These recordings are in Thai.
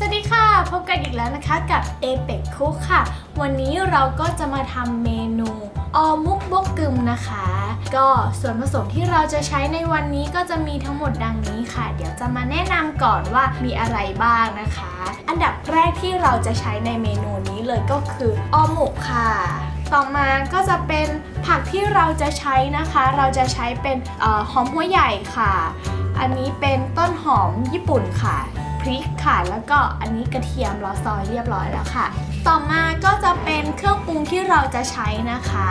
สวัสดีค่ะ พบกันอีกแล้วนะคะกับ a p e c Cook ค่ะ วันนี้เราก็จะมาทำเมนูออมุกบกกึมนะคะ ก็ส่วนผสมที่เราจะใช้ในวันนี้ก็จะมีทั้งหมดดังนี้ค่ะ เดี๋ยวจะมาแนะนำก่อนว่ามีอะไรบ้างนะคะ อันดับแรกที่เราจะใช้ในเมนูนี้เลยก็คือออหมกค่ะ ต่อมาก็จะเป็นผักที่เราจะใช้นะคะ เราจะใช้เป็นออหอมหัวใหญ่ค่ะ อันนี้เป็นต้นหอมญี่ปุ่นค่ะ ริกค่ะ แล้วก็อันนี้กระเทียมเราซอยเรียบร้อยแล้วค่ะ ต่อมาก็จะเป็นเครื่องปรุงที่เราจะใช้นะคะ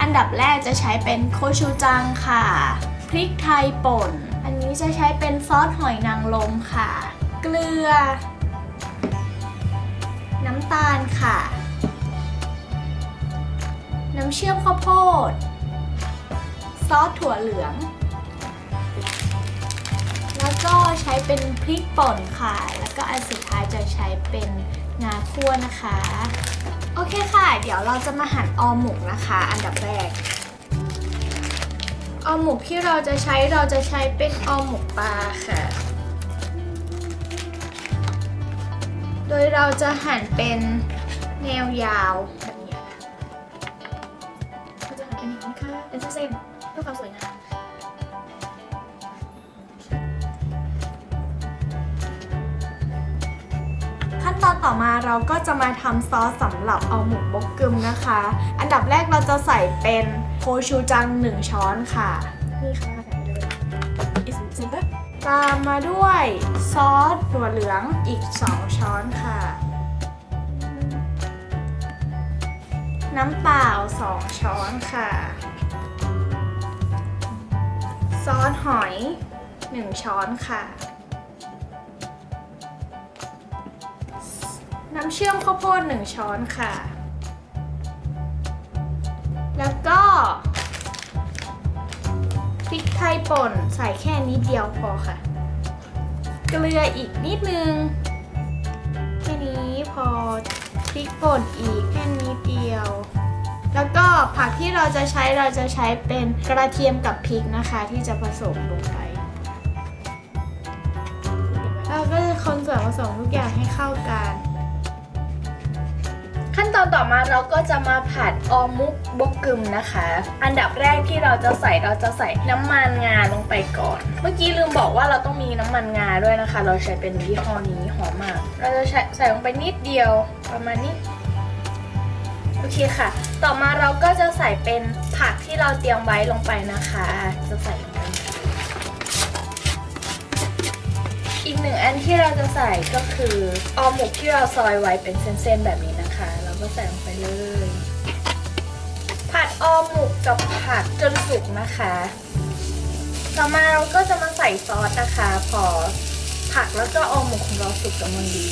อันดับแรกจะใช้เป็นโคชูจังค่ะ พริกไทยป่น อันนี้จะใช้เป็นซอสหอยนางรมค่ะ เกลือ น้ำตาลค่ะ น้ำเชื่อมข้าวโพด ซอสถั่วเหลือง ใช้เป็นพริกป่นค่ะ แล้วก็อันสุดท้ายจะใช้เป็นงาคั่วนะคะ โอเคค่ะ เดี๋ยวเราจะมาหั่นออมหมกนะคะ อันดับแรก ออมหมกที่เราจะใช้เราจะใช้เป็นออมหมกปลาค่ะ โดยเราจะหั่นเป็นแนวยาวแบบนี้ค่ะเราจะหั่นเป็นอย่างนี้ค่ะเป็นเส้นๆเพื่อความสวยงาม ตอนต่อมาเราก็จะมาทำซอสสำหรับเอาหมูบกกึมนะคะ อันดับแรกเราจะใส่เป็นโคชูจัง 1 ช้อนค่ะ นี่ค่ะใส่ไปเลยอีกสิบตามมาด้วยซอสถั่วเหลืองอีก 2 ช้อนค่ะ น้ำเปล่า 2 ช้อนค่ะ ซอสหอย 1 ช้อนค่ะ น้ำเชื่อมข้าวโพด1ช้อนค่ะ แล้วก็พริกไทยป่นใส่แค่นิดเดียวพอค่ะ เกลืออีกนิดนึง แค่นี้พอพริกป่นอีกแค่นิดเดียว แล้วก็ผักที่เราจะใช้เราจะใช้เป็นกระเทียมกับพริกนะคะที่จะผสมลงไปเราก็จะคนส่วนผสมทุกอย่างให้เข้ากัน ขั้นตอนต่อมาเราก็จะมาผัดออมุกบกกึมนะคะ อันดับแรกที่เราจะใส่เราจะใส่น้ำมันงาลงไปก่อน เมื่อกี้ลืมบอกว่าเราต้องมีน้ำมันงาด้วยนะคะ เราใช้เป็นยี่ห้อนี้หอมมาก เราจะใส่ใส่ลงไปนิดเดียวประมาณนี้โอเคค่ะ ต่อมาเราก็จะใส่เป็นผักที่เราเตรียมไว้ลงไปนะคะ จะใส่ลงไปอีกหนึ่งอันที่เราจะใส่ก็คือออมหมกที่เราซอยไว้เป็นเส้นๆแบบนี้นะ คะเราก็ใส่ลงไปเลย ผัดออมหมกกับผักจนสุกนะคะ ต่อมาเราก็จะมาใส่ซอสนะคะ พอผักแล้วก็ออมหมกของเราสุกกำลังดี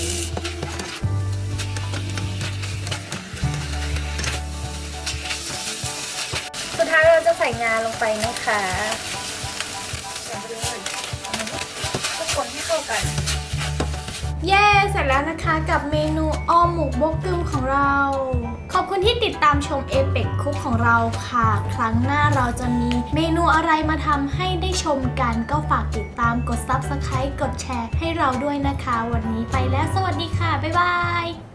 สุดท้ายเราจะใส่งาลงไปนะคะ เสร็จแล้วนะคะกับเมนูออมหมูบกกึมของเรา ขอบคุณที่ติดตามชมเอเปกคุกของเราค่ะ ครั้งหน้าเราจะมีเมนูอะไรมาทำให้ได้ชมกันก็ฝากติดตามกด Subscribe กดแชร์ให้เราด้วยนะคะ วันนี้ไปแล้วสวัสดีค่ะ บ๊ายบาย